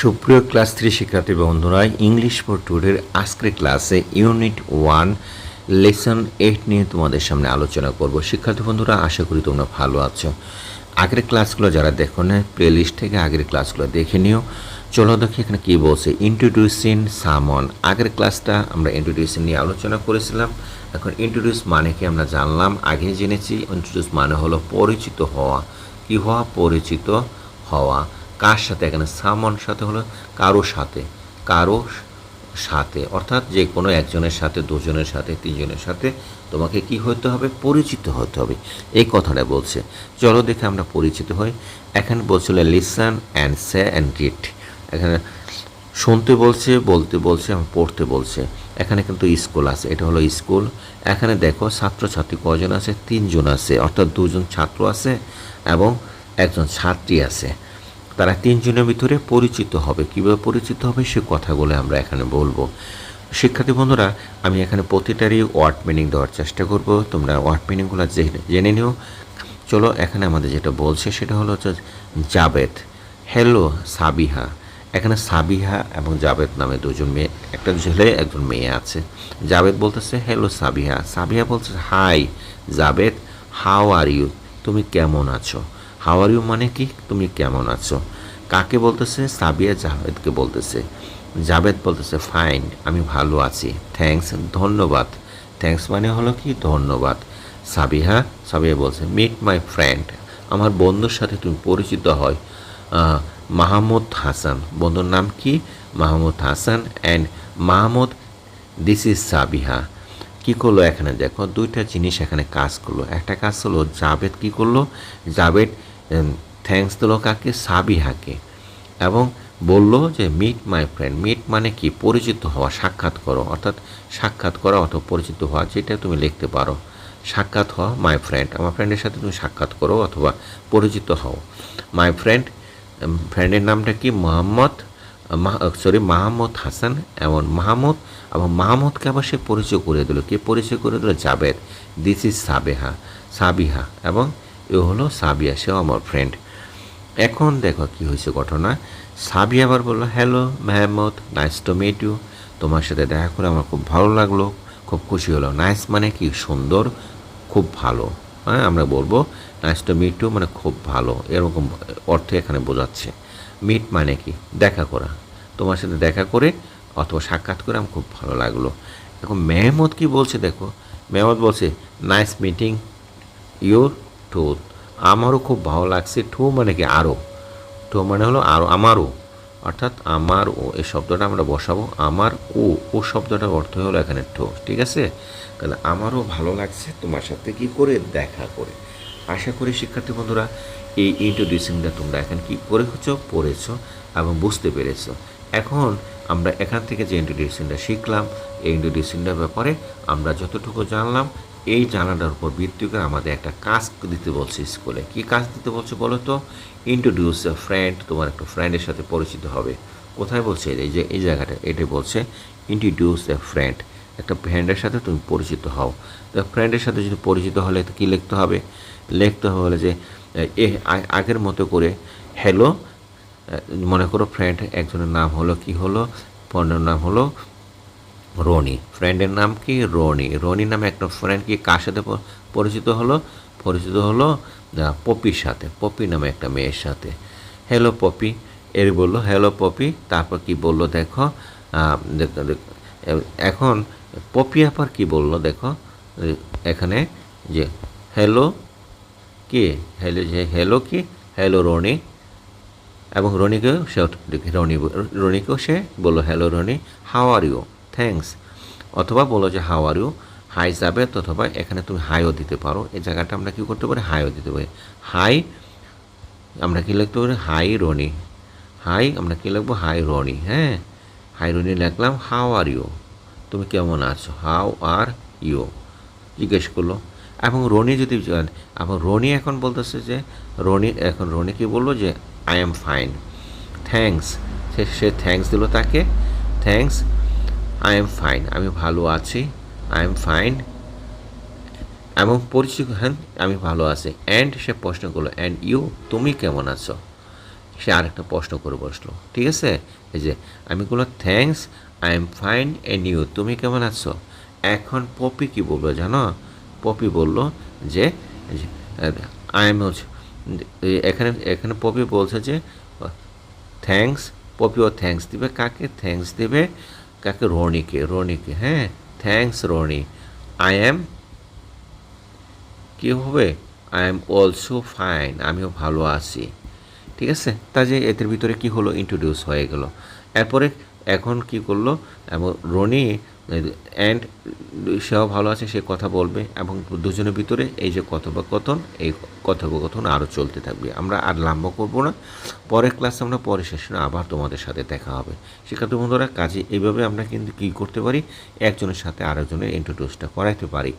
সুপ্রিয় class three শিক্ষার্থী বন্ধুরা ইংলিশ ফর টুডের আজকের ক্লাসে ইউনিট ওয়ান লেসন এইট নিয়ে তোমাদের সামনে আলোচনা করব। শিক্ষার্থী বন্ধুরা, আশা করি তোমরা ভালো আছো। আগের ক্লাসগুলো যারা দেখো না প্লে লিস্ট থেকে আগের ক্লাসগুলো দেখে নিও। চলো দেখি এখানে কী বলছে। ইন্ট্রোডিউসিং সামন আগের ক্লাসটা আমরা ইন্ট্রোডিউসিং নিয়ে আলোচনা করেছিলাম। এখন ইন্ট্রোডিউস মানে কি আমরা জানলাম আগে জেনেছি। ইন্ট্রোডিউস মানে হলো পরিচিত হওয়া। কি হওয়া? পরিচিত হওয়া। কার সাথে? এখানে সামন সাথে হলো কারও সাথে। কারও সাথে। অর্থাৎ যে কোনো একজনের সাথে, দুজনের সাথে, তিনজনের সাথে তোমাকে কি হতে হবে? পরিচিত হতে হবে। এই কথাটা বলছে। চলো দেখে আমরা পরিচিত হই। এখানে বলছিল listen and say and read এখানে শুনতে বলছে, বলতে বলছে, এবং পড়তে বলছে। এখানে কিন্তু স্কুল আছে। এটা হলো স্কুল। এখানে দেখো, ছাত্রছাত্রী কজন আছে? তিনজন আছে। অর্থাৎ দুজন ছাত্র আছে এবং একজন ছাত্রী আছে। তারা তিনজনের ভিতরে পরিচিত হবে। কীভাবে পরিচিত হবে সে কথাগুলো আমরা এখানে বলব। শিক্ষার্থী বন্ধুরা, আমি এখানে প্রতিটারই ওয়ার্ড মিনিং দেওয়ার চেষ্টা করব। তোমরা ওয়ার্ড মিনিংগুলো জেনে নিও। চলো, এখানে আমাদের যেটা বলছে সেটা হলো হচ্ছে জাবেদ। হ্যালো সাবিহা। এখানে সাবিহা এবং জাবেদ নামে দুজন মেয়ে একটা ছেলে, একজন মেয়ে আছে। জাবেদ বলতেছে হ্যালো সাবিহা। সাবিহা বলছে hi Jabed. How are you তুমি কেমন আছো? হাউ আর ইউ মানে কি? তুমি কেমন আছো? কাকে বলতেছে? সাবিয়া জাভেদকে বলতেছে। জাভেদ বলতেছে ফাইন আমি ভালো আছি। থ্যাঙ্কস ধন্যবাদ। থ্যাঙ্কস মানে হলো কি? ধন্যবাদ। সাবিহা, সাবিয়া বলছে মিট মাই ফ্রেন্ড আমার বন্ধুর সাথে তুমি পরিচিত হয়। মাহমুদ হাসান। বন্ধুর নাম কি? Mahmud Hasan and Mahmud this is Sabiha. কি করল এখানে? দেখো, দুইটা জিনিস এখানে কাজ করল। একটা কাজ হলো, জাভেদ কি করল? জাবেদ থ্যাঙ্কস দিল কাকে সাবিহাকে এবং বলল যে মিট মাই ফ্রেন্ড মিট মানে কি? পরিচিত হওয়া, সাক্ষাৎ করো। অর্থাৎ সাক্ষাৎ করা অথবা পরিচিত হওয়া, যেটা তুমি লিখতে পারো। সাক্ষাৎ হওয়া মাই ফ্রেন্ড আমার ফ্রেন্ডের সাথে তুমি সাক্ষাৎ করো অথবা পরিচিত হও। মাই ফ্রেন্ড ফ্রেন্ডের নামটা কি? মোহাম্মদ সরি মাহমুদ হাসান এবং মাহমুদ, এবং মাহমুদকে আবার সে পরিচয় করে দিল। কে পরিচয় করে দিল? জাবেদ। দিস ইজ সাবেহা, সাবিহা এবং এ হলো সাবিয়া সেও আমার ফ্রেন্ড এখন দেখো কি হয়েছে ঘটনা। সাবিয়া আবার বলল hello Mahmud nice to meet you তোমার সাথে দেখা করে আমার খুব ভালো লাগল, খুব খুশি হলো নাইস মানে কি? সুন্দর, খুব ভালো। হ্যাঁ আমরা বলব নাইস টু মিট ইউ মানে খুব ভালো। এরকম অর্থে এখানে বোঝাচ্ছে। মিট মানে কি? দেখা করা। তোমার সাথে দেখা করে অথবা সাক্ষাৎ করে আমার খুব ভালো লাগল। এখন মেহমদ কি বলছে দেখো? মেহমুদ বলছে নাইস মিটিং ইউর টু আমারও খুব ভালো লাগছে, ঠো মানে কি আরও ঠো মানে হলো আরও আমারও। অর্থাৎ আমার ও, এই শব্দটা আমরা বসাবো, আমার ও ও শব্দটার অর্থ হলো এখানে টু ঠিক আছে? তাহলে আমারও ভালো লাগছে তোমার সাথে কি করে দেখা করে। আশা করি শিক্ষার্থী বন্ধুরা, এই ইন্ট্রোডিউসিংটা তোমরা এখন কি করেছ, পড়েছ এবং বুঝতে পেরেছ। এখন আমরা এখান থেকে যে ইন্ট্রোডিউসিংটা শিখলাম, এই ইন্ট্রোডিউসিংটার ব্যাপারে আমরা যতটুকু জানলাম এই জানাটার উপর ভিত্তি করে আমাদের একটা কাজ দিতে বলছে স্কুলে। কি কাজ দিতে বলছে বলো তো? ইন্ট্রোডিউস এ ফ্রেন্ড তোমার একটা ফ্রেন্ডের সাথে পরিচিত হবে। কোথায় বলছে এই যে, এই জায়গাটা এটা বলছে ইন্ট্রোডিউস এ ফ্রেন্ড একটা ফ্রেন্ডের সাথে তুমি পরিচিত হও। তো ফ্রেন্ডের সাথে যদি পরিচিত হলে কী লিখতে হবে? লিখতে হবে যে, এ আগের মতো করে হ্যালো মনে করো ফ্রেন্ড একজনের নাম হলো, কি হলো? পণ্যের নাম হলো রনি। ফ্রেন্ডের নাম কি? রনি। রনি নামে একটা ফ্রেন্ড কি কার সাথে পরিচিত হলো? পরিচিত হলো পপির সাথে। পপি নামে একটা মেয়ের সাথে। হ্যালো পপি। এর বলল হ্যালো পপি। তারপর কি বলল, দেখো এখন পপি আবার কি বলল, দেখো, এখানে যে হ্যালো কে? হ্যালো যে হ্যালো কি? হ্যালো রনি। এবং রনিকেও সে রনি রনিকেও সে বলল hello Rony how are you thanks. অথবা বলো যে হাও আর ইউ? হাই যাবে, অথবা এখানে তুমি হাইও দিতে পারো। এই জায়গাটা আমরা কী করতে পারি? হাইও দিতে পারি। হাই আমরা কী লিখতে পারি? হাই রনি হাই আমরা কী লিখব? হাই রনি হ্যাঁ? হাই রনি লিখলাম হাও আর ইউ? তুমি কেমন আছো? How are you? জিজ্ঞেস করল। এবং রনি যদি, এবং রনি এখন বলতেছে যে, রনি, এখন রনি কি বলল যে, আই এম ফাইন থ্যাঙ্কস সে সে থ্যাঙ্কস দিল তাকে। থ্যাঙ্কস আই এম ফাইন আমি ভালো আছি। আই এম ফাইন এবং পরিচিত হ্যাঁ আমি ভালো আছি। অ্যান্ড সে প্রশ্ন করল অ্যান্ড ইউ তুমি কেমন আছো? সে আরেকটা প্রশ্ন করে বসল। ঠিক আছে? এই যে, আমি বললাম thanks I am fine and you তুমি কেমন আছো? এখন পপি কি বলল জানো? পপি বলল যে আই এম এখানে এখানে পপি বলছে যে থ্যাঙ্কস পপিও থ্যাঙ্কস দিবে। কাকে থ্যাঙ্কস দিবে? কাকে, রনিকে রনিকে হ্যাঁ থ্যাংকস রনি। আই এম কী হবে? আই এম অলসো ফাইন আমিও ভালো আছি। ঠিক আছে? তা যে এদের ভিতরে কি হলো? ইন্ট্রোডিউস হয়ে গেল। এরপরে এখন কি করল? এবং রনি অ্যান্ড সেও ভালো আছে, সে কথা বলবে এবং দুজনের ভিতরে এই যে কথোপকথন, এই কথোপকথন আরও চলতে থাকবে। আমরা আর লম্বা করব না। পরের ক্লাসে আমরা পরের সেশনে আবার তোমাদের সাথে দেখা হবে। শিক্ষার্থী বন্ধুরা, কাজে এইভাবে আমরা কিন্তু কী করতে পারি? একজনের সাথে আরেকজনের ইন্ট্রোডিউসটা করাইতে পারি।